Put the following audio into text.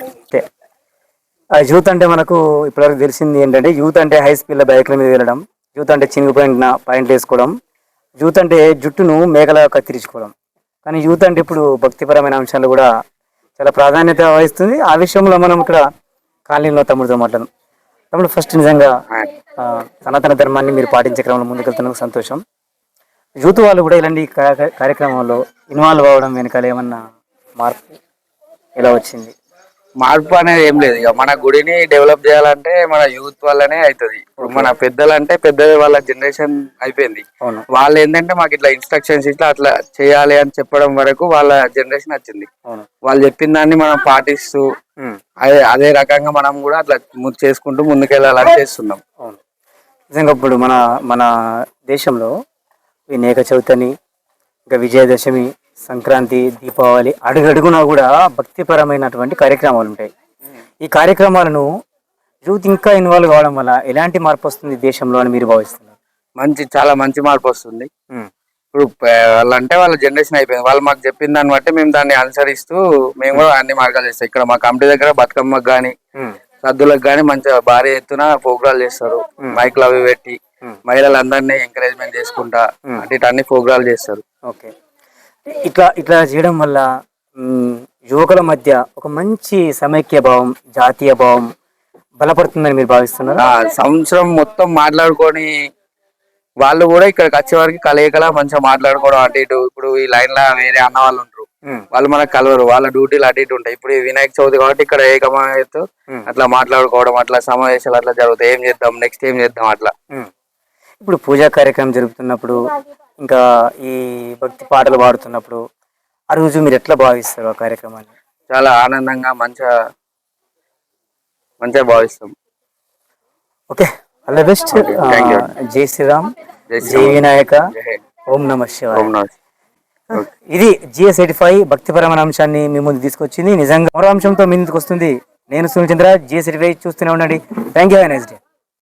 Okay ఆ youth అంటే మనకు ఇప్పటివరకు తెలిసింది ఏంటంటే యూత్ అంటే హై స్పీడ్లో బైక్ల మీద వెళ్ళడం యూత్ అంటే చినిగిపోయిన పాయింట్లు వేసుకోవడం యూత్ అంటే జుట్టును మేకల కత్తిరించుకోవడం కానీ యూత్ అంటే ఇప్పుడు భక్తిపరమైన అంశాలు కూడా చాలా ప్రాధాన్యత వహిస్తుంది. ఆ విషయంలో మనం ఇక్కడ కాలనీలో తమ్ముడితో మాట్లాడడం తమ్ముడు ఫస్ట్ నిజంగా సనాతన ధర్మాన్ని మీరు పాటించే క్రమంలో ముందుకెళ్తున్నందుకు సంతోషం. యూత్ వాళ్ళు కూడా ఇలాంటి కా- కార్యక్రమంలో ఇన్వాల్వ్ అవ్వడం వెనకాల ఏమన్నా మార్పు ఎలా వచ్చింది? మార్పు అనేది ఏం లేదు. ఇక మన గుడిని డెవలప్ చేయాలంటే మన యూత్ వల్లనే అవుతుంది ఇప్పుడు మన పెద్దలు అంటే పెద్ద వాళ్ళ జనరేషన్ అయిపోయింది. అవును. వాళ్ళు ఏంటంటే మాకు ఇట్లా ఇన్స్ట్రక్షన్స్ ఇట్లా అట్లా చేయాలి అని చెప్పడం వరకు వాళ్ళ జనరేషన్ వచ్చింది. వాళ్ళు చెప్పిన దాన్ని మనం పాటిస్తూ అదే అదే రకంగా మనం కూడా అట్లా చేసుకుంటూ ముందుకెళ్ళాలని చేస్తున్నాం. అవును. నిజంగా ఇప్పుడు మన మన దేశంలో వినాయక చవితి అని ఇంకా విజయదశమి సంక్రాంతి దీపావళి అడుగడుగునా కూడా భక్తిపరమైనటువంటి కార్యక్రమాలు ఉంటాయి ఈ కార్యక్రమాలను యూత్ ఇంకా ఇన్వాల్వ్ కావడం వల్ల ఎలాంటి మార్పు వస్తుంది దేశంలో అని మీరు భావిస్తున్నారు? మంచి చాలా మంచి మార్పు వస్తుంది. ఇప్పుడు వాళ్ళంటే వాళ్ళ జనరేషన్ అయిపోయింది. వాళ్ళు మాకు చెప్పిన దాన్ని బట్టి మేము దాన్ని అనుసరిస్తూ మేము కూడా అన్ని మార్గాలు చేస్తాం. ఇక్కడ మా కమిటీ దగ్గర బతుకమ్మకు కానీ సద్దులకు కానీ మంచిగా భారీ ఎత్తున ప్రోగ్రాలు చేస్తారు. మైక్లు అవి పెట్టి. మహిళలందరినీ ఎంకరేజ్మెంట్ చేసుకుంటా అంటే ఇటు అన్ని ప్రోగ్రాలు చేస్తారు. ఓకే. ఇట్లా ఇట్లా చేయడం వల్ల యువకుల మధ్య ఒక మంచి సమైక్య భావం జాతీయ భావం బలపడుతుందని మీరు భావిస్తున్నారు? సంవత్సరం మొత్తం మాట్లాడుకొని వాళ్ళు కూడా ఇక్కడికి వచ్చే వరకు కలయికలా మంచిగా మాట్లాడుకోవడం అటు ఇటు. ఇప్పుడు ఈ లైన్లో వేరే అన్న వాళ్ళు ఉంటారు. వాళ్ళు మనకు కలవరు. వాళ్ళ డ్యూటీలు అటు ఇటు ఉంటాయి. ఇప్పుడు వినాయక చవితి కాబట్టి ఇక్కడ ఏకమైతే. అట్లా మాట్లాడుకోవడం అట్లా సమావేశాలు అట్లా జరుగుతాయి. ఏం చేద్దాం? నెక్స్ట్ ఏం చేద్దాం? అట్లా. ఇప్పుడు పూజా కార్యక్రమం జరుగుతున్నప్పుడు ఇంకా ఈ భక్తి పాటలు పాడుతున్నప్పుడు ఆ రోజు మీరు ఎట్లా భావిస్తారు ఆ కార్యక్రమాన్ని? చాలా ఆనందంగా మంచిగా మంచిగా భావిస్తాం. Okay all the best. జై శ్రీరామ్ జై వినాయక ఓం నమ నమః ఇది జిఎస్ ఎయిటీ ఫైవ్ భక్తిపరమైన అంశాన్ని మీ ముందు తీసుకొచ్చింది. నిజంగా మరో అంశంతో మీ ముందుకు వస్తుంది. నేను Sunil Chandra GS eighty five చూస్తూనే ఉండండి. Thank you nice day